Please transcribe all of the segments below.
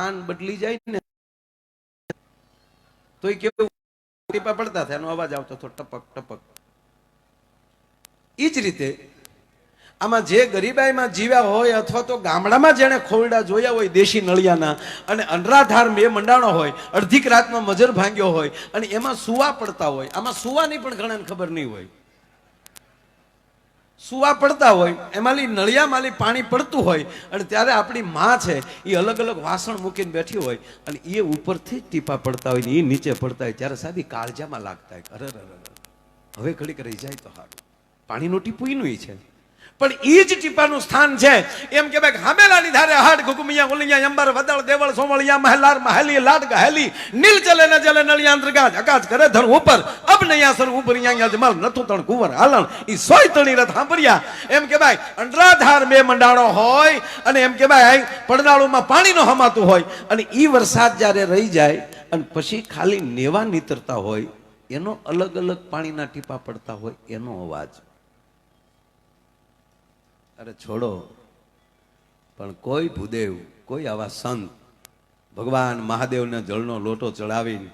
સ્થાન બદલી જાય ને, તો એ કેવું, ટીપા પડતા થાય, એનો અવાજ આવતો હતો ટપક ટપક. એ જ રીતે, આમાં જે ગરીબાઈમાં જીવ્યા હોય અથવા તો ગામડામાં જેણે ખોરડા જોયા હોય દેશી નળિયાના, અને અનરાધાર બે મંડાણો હોય, અડધીક રાતમાં મજર ભાંગ્યો હોય, અને એમાં સુવા પડતા હોય, આમાં સુવાની પણ ઘણાને ખબર નહીં હોય. સુવા પડતા હોય, એમાંલી નળિયામાંલી પાણી પડતું હોય, અને ત્યારે આપણી માં છે એ અલગ અલગ વાસણ મૂકીને બેઠી હોય, અને એ ઉપરથી જ ટીપા પડતા હોય ને એ નીચે પડતા હોય, ત્યારે સાહેબ કાળજામાં લાગતા હોય. અરે હવે ઘડીક રહી જાય તો સારું. પાણીનું ટીપું એનું છે. પણ એ જ ટીપાનું સ્થાન છે. એમ કે ભાઈ હામેલાની ધારે હાડ ઘુકમિયા ઉલિયા અંબર વદળ, દેવળ, સોમળિયા, મહેલાર, મહેલી, લાડ ગહેલી, નીલ ચલે ન ચલે નળિયા અંતરગાજ અકાજ કરે ધર ઉપર, અબ નૈયા સર ઉપર યા જમાલ, નથું તણ, કુંવર, હાલણ, ઈ સોય તણી રથ સાંભળ્યા એમ કે ભાઈ, અંડરાધાર બે મંડાણો હોય, અને એમ કે ભાઈ પડદાળુમાં પાણીનો હમાતું હોય, અને ઈ વરસાદ જ્યારે રહી જાય, અને પછી ખાલી નેવા નીતરતા હોય, એનો અલગ અલગ પાણીના ટીપા પડતા હોય, એનો અવાજ. અરે છોડો. પણ કોઈ ભૂદેવ, કોઈ આવા સંત ભગવાન મહાદેવને જળનો લોટો ચડાવીને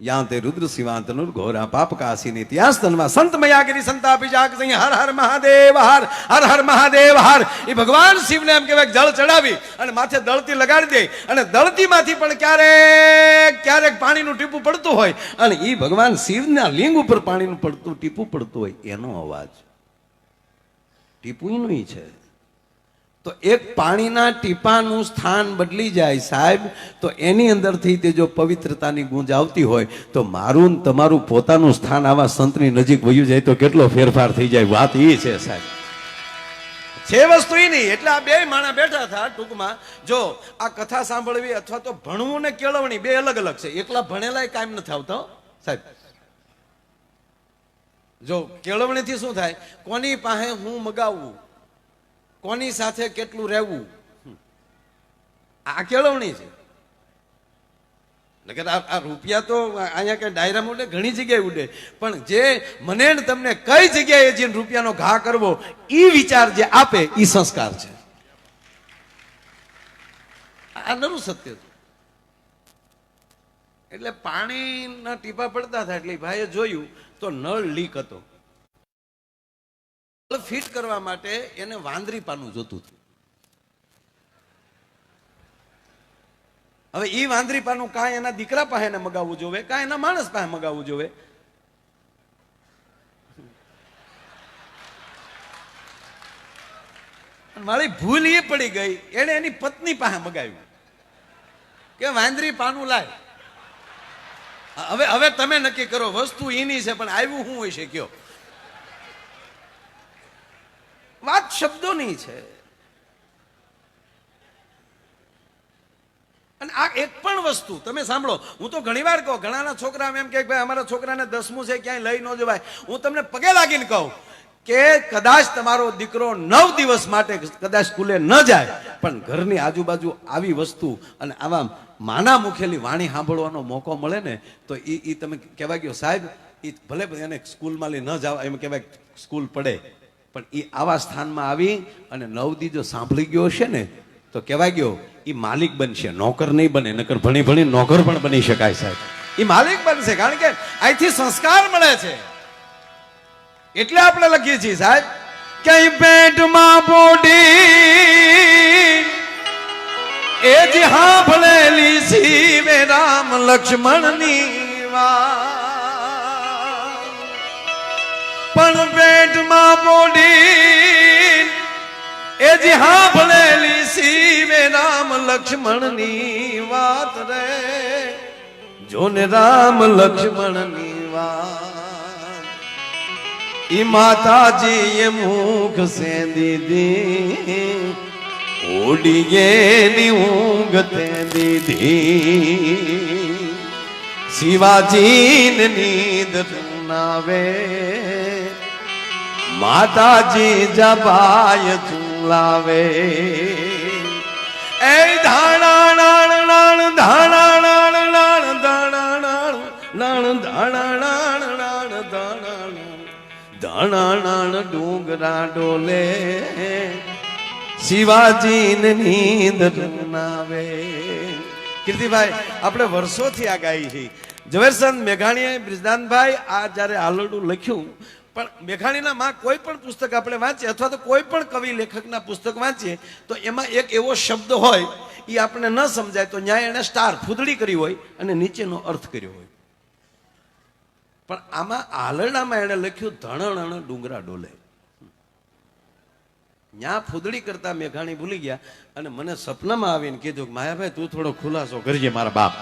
યાં તે રુદ્ર શિવાંત ઘોરા પાપ કાશીની ત્યાં સ્તનમાં સંત મયાગીરી સંતાપી જાગ સિંહ, હર હર મહાદેવ, હર હર હર મહાદેવ, હર. એ ભગવાન શિવને એમ કહેવાય જળ ચડાવી અને માથે દળતી લગાડી દે અને દળતીમાંથી પણ ક્યારેક ક્યારેક પાણીનું ટીપું પડતું હોય અને એ ભગવાન શિવના લિંગ ઉપર પાણીનું પડતું, ટીપું પડતું હોય એનો અવાજ. ટીપું છે. તો એક પાણીના ટીપાનું સ્થાન બદલી જાય સાહેબ, તો એની અંદરથી તે જો પવિત્રતાની ગુંજ આવતી હોય, તો મારું તમારું પોતાનું સ્થાન આવા સંતની નજીક વયું જાય તો કેટલો ફેરફાર થઈ જાય, વાત એ છે સાહેબ. છે વસ્તુ એ નહીં, એટલે આ બે માણા બેઠા હતા ટૂંકમાં. જો આ કથા સાંભળવી અથવા તો ભણવું ને કેળવણી બે અલગ અલગ છે. એકલા ભણેલાય કાયમ નથી આવતો સાહેબ. જો કેળવણીથી શું થાય? કોની પાસે હું મગાવવું કોની સાથે કેટલું રહેવું? આ કેળવણી છે. નકર આ રૂપિયા તો અહીંયા કઈ ડાયરામાં ઉડે, ઘણી જગ્યાએ ઉડે. પણ જે મને ને તમને કઈ જગ્યાએ જઈને રૂપિયાનો ઘા કરવો એ વિચાર જે આપે એ સંસ્કાર છે. આ નરું સત્ય છે. એટલે પાણીના ટીપા પડતા હતા એટલે ભાઈએ જોયું તો નળ લીક હતો. ફિટ કરવા માટે એને વાંદરી પાનું જોતું હતું. હવે એ વાંદરી પાનું કાંઈ એના દીકરા પાસે એને મગાવવું જોવે, કાંઈ એના માણસ પાસે મગાવવું જોવે? મારી ભૂલ એ પડી ગઈ એને એની પત્ની પાસે મગાવ્યું. કે વાંદરી પાનું લાય. હવે હવે તમે નક્કી કરો, વસ્તુ એની છે, પણ આવ્યું શું હોય છે, કયો? વાત શબ્દોની છે. અને આ એક પણ વસ્તુ, તમે સાંભળો, હું તો ઘણી વાર કહું, ઘણાના છોકરા એમ કે ભાઈ, અમારા છોકરાને દસમું છે, ક્યાંય લઈ ન જવાય. હું તમને પગે લાગીને કહું કે કદાચ તમારો દીકરો નવ દિવસ માટે કદાચ સ્કૂલે ન જાય, પણ ઘરની આજુબાજુ આવી વસ્તુ અને આવા માના મુખેલી વાણી સાંભળવાનો મોકો મળે ને, તો એ એ તમે કહેવા ગયો, સાહેબ એ ભલે એને સ્કૂલમાં લઈ ન જાવ, એમ કહેવાય સ્કૂલ પડે, પણ એ આવા સ્થાનમાં આવી અને નવદી જો સાંભળી ગયો હશે ને, તો કહેવાય ગયો એ માલિક બનશે, નોકર નહીં બને, નકર ભણી ભણી નોકર પણ બની શકાય, સાહેબ. એ માલિક બનશે, કારણ કે અહીંથી સંસ્કાર મળે છે. એટલે આપણે લખીએ છીએ સાહેબ કઈ પેટમાં બોડી એ જ સાંભળેલી શિવે રામ લક્ષ્મણની વાત. પણ પેટમાં બોડી એ જ સાંભળેલી શિવે રામ લક્ષ્મણની વાત રે, જોને રામ લક્ષ્મણની વાત. ઈ માતાજીએ મુખ સે દીધી ઓડીએ ની ઊંઘ તે દીધી શિવાજી નીંદ નાવે માતાજી જબાય ચુલાવે એ ધાણા ધાણા ધાણા નાણ ડુંગરા ડોલે શિવાજી નીંદ નાવે કીર્તિભાઈ, આપણે વર્ષોથી આ ગાઈ છે ઝવેરચંદ મેઘાણીએ બ્રિજદાનભાઈ આ જ્યારે આલરડું લખ્યું, પણ મેઘાણીના માં કોઈ પણ પુસ્તક આપણે વાંચીએ, અથવા તો કોઈ પણ કવિ લેખકના પુસ્તક વાંચીએ, તો એમાં એક એવો શબ્દ હોય એ આપણે ન સમજાય, તો ન્યાય એણે સ્ટાર ફૂદડી કરી હોય અને નીચેનો અર્થ કર્યો હોય. પણ આમાં આલરડામાં એણે લખ્યું ધણણ ડુંગરા ડોલે. ન્યા ફૂદડી કરતા મેઘાણી ભૂલી ગયા અને મને સપનામાં આવીને કીધું કે, માયાભાઈ, તું થોડો ખુલાસો કરજે મારા બાપ.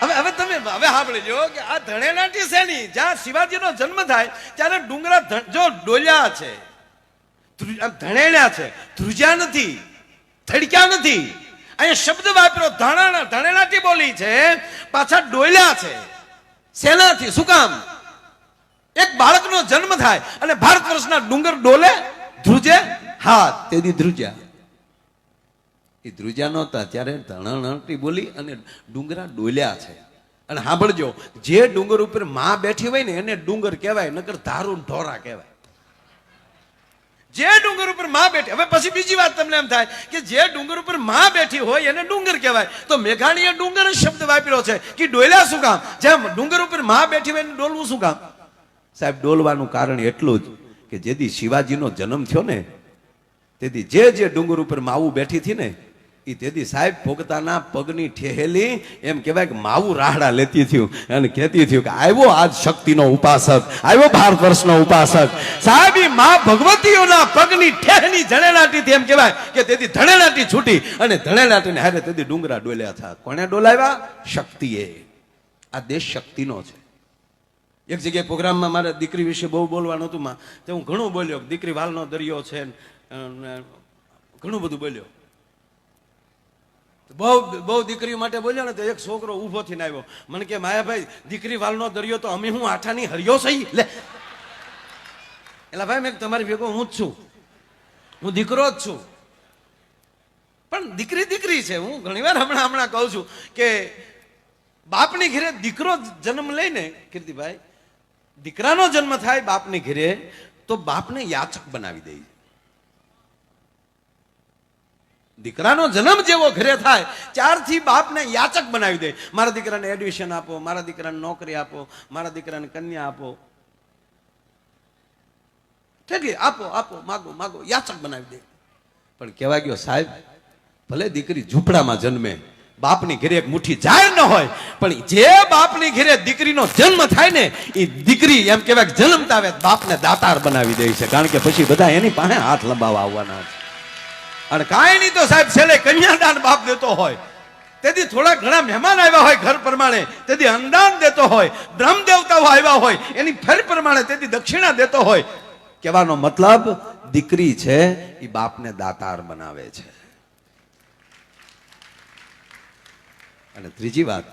હવે હવે તમે, હવે સાંભળી જો કે આ ધણેનાટી શેની? જ્યાં શિવાજીનો જન્મ થાય, ત્યારે ડુંગરા જો ડોલ્યા છે ધણેણ્યા છે, ધ્રુજ્યા નથી, ધડક્યા નથી. અહીંયા શબ્દ વાપર્યો ધણા ધણેનાટી બોલી છે, પાછા ડોલ્યા છે. શેનાથી શું કામ? એક બાળકનો જન્મ થાય અને ભારત વર્ષના ડુંગર ડોલે ધ્રુજે હા તેની ધ્રુજ્યા એ ધ્રુજા નહોતા, ત્યારે ધણણટી બોલી અને ડુંગરા ડોલ્યા છે. અને સાંભળજો, જે ડુંગર ઉપરમાં બેઠી હોય ને એને ડુંગર કહેવાય, નકર ધારું ઢોરા કહેવાય. જે ડુંગર ઉપરમાં બેઠી, હવે પછી બીજી વાત તમને એમ થાય કે જે ડુંગર ઉપરમાં બેઠી હોય એને ડુંગર કહેવાય. તો મેઘાણીએ ડુંગર શબ્દ વાપર્યો છે કે ડોલ્યા શું કામ? જેમ ડુંગર ઉપરમાં બેઠી હોય એને ડોલવું શું કામ? સાહેબ, ડોલવાનું કારણ એટલું જ કે જેથી શિવાજીનો જન્મ થયો ને તેથી જે જે ડુંગર ઉપર માવું બેઠી હતી ને એ તેથી સાહેબ ભોગતાના પગની ઠેહેલી એમ કહેવાય કે માવું રાહડા લેતી થયું. અને કહેતી થયું કે આવ્યો આજ શક્તિનો ઉપાસક, આવ્યો ભારત વર્ષનો ઉપાસક. સાહેબ એ મા ભગવતીઓના પગની ઠેહની ધણેલાટીથી એમ કહેવાય કે તેથી ધણેલાટી છૂટી અને ધણેલાટીને હારે તેથી ડુંગરા ડોલ્યા થા. કોણે ડોલાવ્યા? શક્તિએ. આ દેશ શક્તિનો છે. એક જગ્યાએ પ્રોગ્રામમાં મારે દીકરી વિશે બહુ બોલવાનું હતું માં. તે હું ઘણું બોલ્યો દીકરી વાલનો દરિયો છે ઘણું બધું બોલ્યો. બહુ બહુ દીકરીઓ માટે બોલ્યો ને તો એક છોકરો ઊભો થઈને આવ્યો. મને કે, માયાભાઈ, દીકરી વાલનો દરિયો તો અમે હું આઠાની હરિયો સહી? લે. એટલે ભાઈ, મેં તમારી ભેગો હું જ છું. હું દીકરો જ છું. પણ દીકરી દીકરી છે. હું ઘણીવાર હમણાં હમણાં કહું છું કે, બાપની ઘેરે દીકરો જન્મ લઈને, કીર્તિભાઈ, દીકરાનો જન્મ થાય બાપની ઘેરે, તો બાપને યાચક બનાવી દે દીકરાનો જન્મ જેવો ઘરે થાય ત્યારથી બાપને યાચક બનાવી દે. મારા દીકરાને એડમિશન આપો, મારા દીકરાને નોકરી આપો, મારા દીકરાને કન્યા આપો. ઠેકી, આપો આપો, માગો માગો, યાચક બનાવી દે. પણ કહેવા ગયો, સાહેબ, ભલે દીકરી ઝૂંપડામાં જન્મે, બાપની ઘરે એક મુઠ્ઠી જાય ન હોય, પણ જે બાપની ઘરે દીકરીનો જન્મ થાય ને, એ દીકરી એમ કહેવાય જન્મતા આવે, બાપને દાતાર બનાવી દે છે. કારણ કે પછી બધા એની પાસે હાથ લંબાવા આવવાના છે. અને કાંઈ નહીં તો સાહેબ છેલ્લે કન્યાદાન બાપ દેતો હોય. તેથી થોડા ઘણા મહેમાન આવ્યા હોય ઘર પ્રમાણે. તેથી અન્નદાન દેતો હોય, બ્રહ્મ દેવતાઓ આવ્યા હોય, એની ફેર પ્રમાણે તેથી દક્ષિણા દેતો હોય. કહેવાનો મતલબ, દીકરી છે એ બાપને દાતાર બનાવે છે. અને ત્રીજી વાત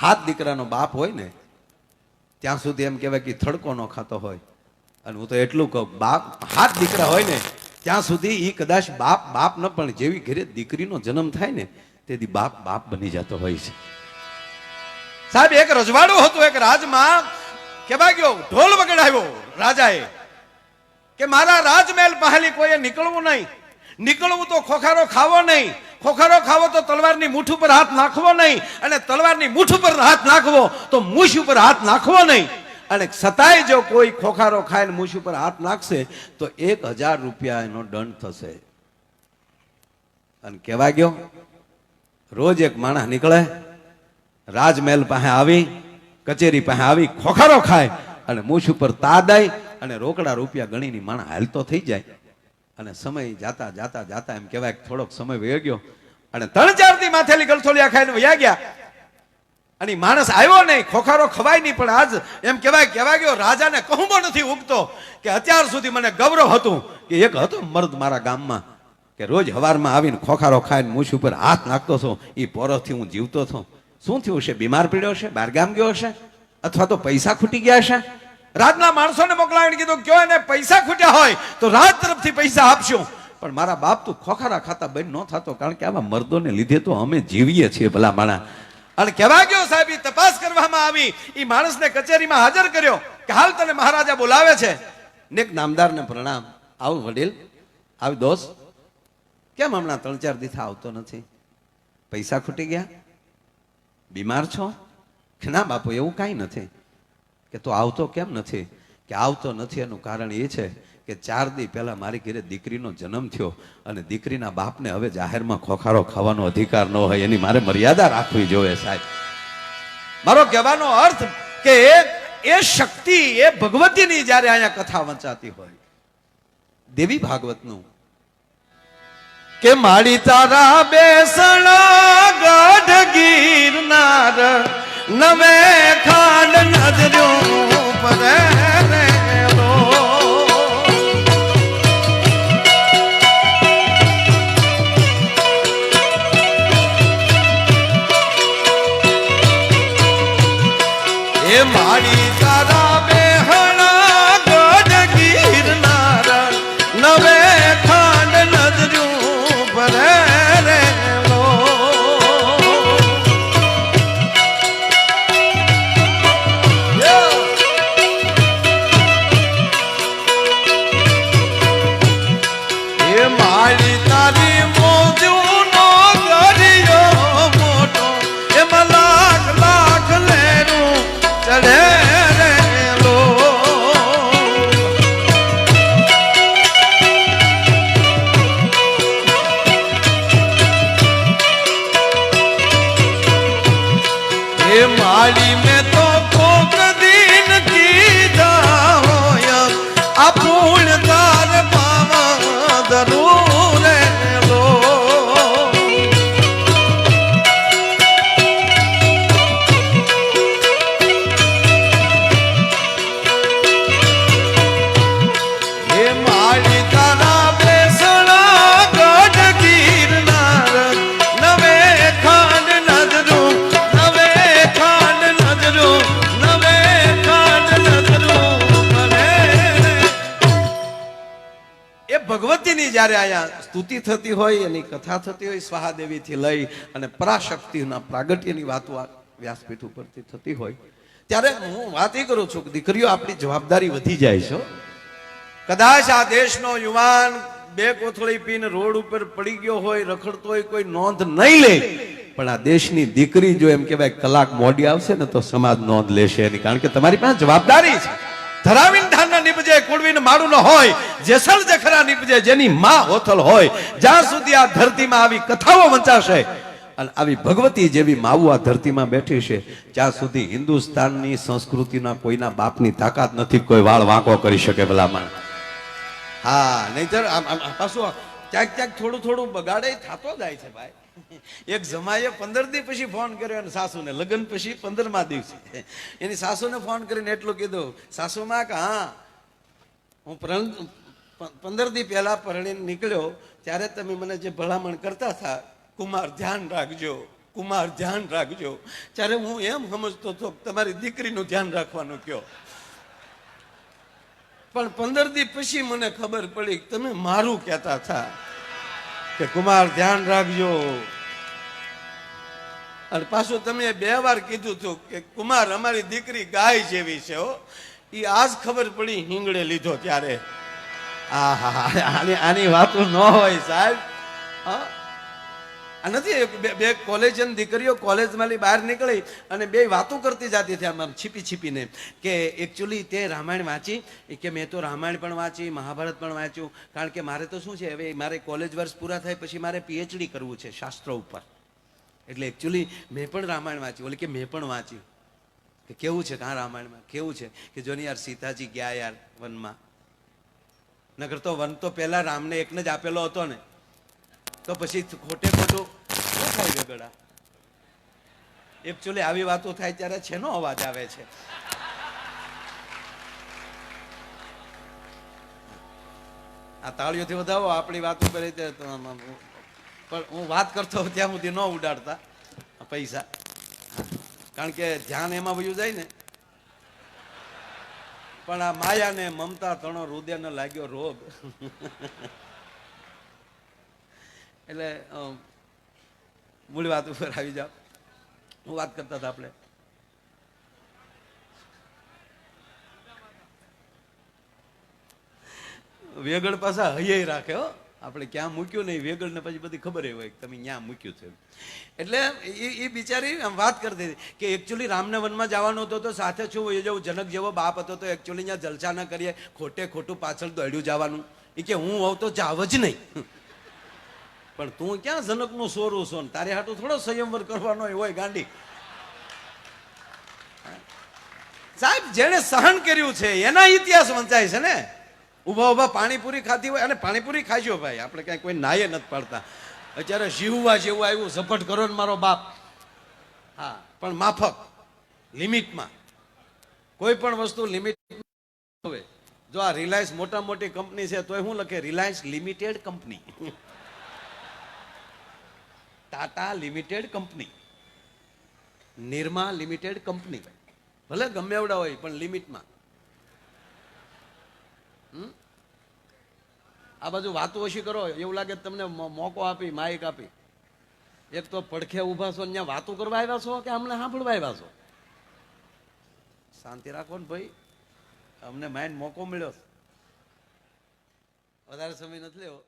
હાથ દીકરાનો બાપ હોય ને, ત્યાં સુધી એમ કહેવાય કે થડકો ન ખાતો હોય. અને હું તો એટલું કહું, બાપ, હાથ દીકરા હોય ને ત્યાં સુધી એ કદાચ બાપ બાપ ન, પણ જેવી ઘરે દીકરીનો જન્મ થાય ને, તેથી બાપ બાપ બની જતો હોય છે. સાહેબ, એક રજવાડું હતું એક રાજમાં કેવા ગયો, ઢોલ વગડાવ્યો રાજાએ, કે મારા રાજમહેલ પહેલી કોઈએ નીકળવું નહીં. નીકળવું તો ખોખારો ખાવો નહીં. ખોખારો ખાવો તો તલવારની મૂઠ ઉપર હાથ નાખવો નહીં. અને તલવારની મૂઠ ઉપર હાથ નાખવો તો મૂછ ઉપર હાથ નાખવો નહીં. અને છતાંય જો કોઈ ખોખારો ખાઈને મૂછ ઉપર હાથ નાખશે, તો એક હજાર રૂપિયા એનો દંડ થશે. અને કહેવા ગયો, રોજ એક માણસ નીકળે, રાજમહેલ પાસે આવી, કચેરી પાસે આવી, ખોખારો ખાય, અને મૂછ ઉપર તાદાય અને રોકડા રૂપિયા ગણીની માણસ હાલતો થઈ જાય. અને સમય જાતા જાતા જાતા એમ કહેવાય થોડોક સમય વયો ગયો. અને ત્રણ ચારથી માથેલી ગલથોલિયા ખાઈને વયા ગયા. અને માણસ આવ્યો નહીં, ખોખારો ખવાય નહીં, પણ આજ એમ કહેવાય કહેવાય ગયો રાજાને કહુંબો નથી ઉગતો કે અત્યાર સુધી મને ગૌરવ હતું કે એક હતો મર્દ મારા ગામમાં કે રોજ હવારમાં આવીને ખોખારો ખાઈને મૂછ ઉપર હાથ નાખતો હતો એ પોરોથી હું જીવતો હતો શું થયું છે બીમાર પીડ્યો છે બહારગામ ગયો હશે? અથવા તો પૈસા ખૂટી ગયા હશે? રાતના માણસોને મોકલાવીને કીધું, કયો એને પૈસા ખૂટ્યા હોય તો રાજ તરફથી પૈસા આપશું. પણ મારા બાપ તું ખોખારા ખાતા બંધ ન થતો, કારણ કે આવા મર્દોને લીધે તો અમે જીવીએ છીએ ભલા માણા. અને કહેવા ગયો સાહેબ એ તપાસ કરવામાં આવી. એ માણસને કચેરીમાં હાજર કર્યો કે હાલ તને મહારાજા બોલાવે છે. ને એક નામદારને પ્રણામ. આવ વડીલ, આવ દોસ્ત. કેમ હમણાં ત્રણ ચાર દિવસ આવતો નથી? પૈસા ખૂટી ગયા? બીમાર છો? ના બાપુ, એવું કાંઈ નથી. કે તું આવતો કેમ નથી? કે આવતો નથી એનું કારણ એ છે કે ચાર દી પહેલાં મારી ઘેરે દીકરીનો જન્મ થયો અને દીકરીના બાપને હવે જાહેરમાં ખોખારો ખાવાનો અધિકાર ન હોય એની મારે મર્યાદા રાખવી જોઈએ સાહેબ. મારો કહેવાનો અર્થ કે એ શક્તિ એ ભગવતીની જ્યારે અહીંયા કથા વંચાતી હોય, દેવી ભાગવતનું, કે માડી તારા બેસણ ગઢ ગીરનાર, નવે ખાંડ નજર્યું ભગવતીની જ્યારે અહીંયા સ્તુતિ થતી હોય, એની કથા થતી હોય, સ્વાહાદેવીથી લઈ અને પરાશક્તિના પ્રાગટ્યની વાતો વ્યાસપીઠ ઉપરથી થતી હોય, ત્યારે હું વાત એ કરું છું કે દીકરીઓ, આપણી જવાબદારી વધી જાય છે કદાચ આ દેશનો યુવાન બે કોથળી પીને રોડ ઉપર પડી ગયો હોય, રખડતો હોય, કોઈ નોંધ નહીં લે, પણ આ દેશની દીકરી જો એમ કહેવાય કલાક મોડી આવશે ને તો સમાજ નોંધ લેશે એની, કારણ કે તમારી પાસે જવાબદારી છે. ધરાવીન ધાન નીપજે, કુળવીન માડું ન હોય જેસલ જખરા નીપજે, જેની માં હોથલ હોય, જ્યાં સુધી આ ધરતીમાં આવી કથાઓ વંચાશે અને આવી ભગવતી જેવી માવું આ ધરતીમાં બેઠી છે, ત્યાં સુધી હિન્દુસ્તાનની સંસ્કૃતિના કોઈના બાપની તાકાત નથી, કોઈ વાળ વાંકો કરી શકે ભલામણ. હા, નહીતર આમ પાછું ક્યાંક ક્યાંક થોડું થોડું બગાડે, થતો જાય છે ભાઈ. એક જમાઈએ પંદર દી પછી ફોન કર્યો અને સાસુને, લગ્ન પછી પંદરમા દિવસે. એની સાસુને ફોન કરીને એટલું કીધું સાસુમાં કે હા, હું પંદર દી પહેલા પરણીને નીકળ્યો, ત્યારે તમે મને જે ભલામણ કરતા હતા, કુમાર ધ્યાન રાખજો, કુમાર ધ્યાન રાખજો. ત્યારે હું એમ સમજતો હતો તમારી દીકરીનું ધ્યાન રાખવાનું કયો. પણ પંદર દી પછી મને ખબર પડી તમે મારું કહેતા હતા. કે કુમાર, ધ્યાન રાખજો. અને પાછું તમે બે વાર કીધું હતું કે કુમાર અમારી દીકરી ગાય જેવી છે હો. એ આજ ખબર પડી હિંગડે લીધો ત્યારે. આહા, આની આની વાતો ન હોય સાહેબ. હા? આ નથી બે- બે કોલેજ દીકરીઓ કોલેજમાંથી બહાર નીકળી અને બે વાતો કરતી જતી હતી આમ છીપી છીપીને કે એકચ્યુઅલી તે રામાયણ વાંચી કે મેં તો રામાયણ પણ વાંચી, મહાભારત પણ વાંચ્યું, કારણ કે મારે તો શું છે, હવે મારે કોલેજ વર્ષ પૂરા થાય પછી મારે પીએચડી કરવું છે શાસ્ત્રો ઉપર. એટલે એકચ્યુઅલી મેં પણ રામાયણ વાંચ્યું. ઓલી કે મેં પણ વાંચ્યું. કે કેવું છે કાં રામાયણમાં? કેવું છે કે જો યાર સીતાજી ગયા યાર વનમાં. નગર તો વન તો પહેલા રામને એકને જ આપેલો હતો ને. તો પછી ખોટે ખોટું થાય ગગડા એકચ્યુઅલી આવી વાતો થાય ત્યારે છેનો અવાજ આવે છે. આ તાળીઓથી વધાવો, આપણી વાતો આમ પણ હું વાત કરતો ત્યાં સુધી ન ઉડાડતા પૈસા. કારણ કે ધ્યાન એમાં વયું જાય ને. પણ આ માયા ને મમતા, તણો, હૃદયને લાગ્યો રોગ. એટલે મૂળ વાત ઉપર આવી જાઓ. હું વાત કરતા હતા આપણે. વેગડ પાછા હૈયે રાખે, હો. આપણે ક્યાં મૂક્યું નહીં વેગળ ને પછી બધી ખબર હોય કે તમે ક્યાં મૂક્યું છે એટલે એ એ બિચારી વાત કરતી હતી કે એકચ્યુઅલી રામનવનમાં જવાનું હતો તો સાથે છું એ જેવું જનક જેવો બાપ હતો તો એકચ્યુઅલી ત્યાં જલસા ન કરીએ, ખોટે ખોટું પાછળ દોડ્યું જવાનું. એ કે હું હોઉં તો જાવ જ નહીં. પણ તું ક્યાં જનકનું સોરું છો ને? તારે હાટું થોડો સંયમવર કરવાનો હોય, ગાંડી. સાહેબ, જેણે સહન કર્યું છે, એના ઇતિહાસ વંચાય છે ને? ઊભા ઊભા પાણીપુરી ખાધી હોય, અને પાણીપુરી ખાજો ભાઈ, આપણે કાંઈ કોઈ નાયે નથી પાડતા. અત્યારે જીવવા જેવું આવ્યું, ઝપટ કરો ને મારો બાપ. હા, પણ માફક, લિમિટમાં. કોઈ પણ વસ્તુ લિમિટ હવે જો આ રિલાયન્સ મોટા મોટી કંપની છે, તોય શું લખે, Reliance limited company. Tata limited company. Nirma limited company. ભલે ગમે એવડા હોય, પણ લિમિટમાં? આ બાજુ વાતો ઓછી કરો, એવું લાગે તમને મોકો આપી માઇક આપી. એક તો પડખે ઊભા છો ત્યાં વાતો કરવા આવ્યા છો કે અમને સાંભળવા આવ્યા છો? શાંતિ રાખો ને ભાઈ. અમને માઇન્ડ મોકો મળ્યો વધારે સમય નથી લેવો.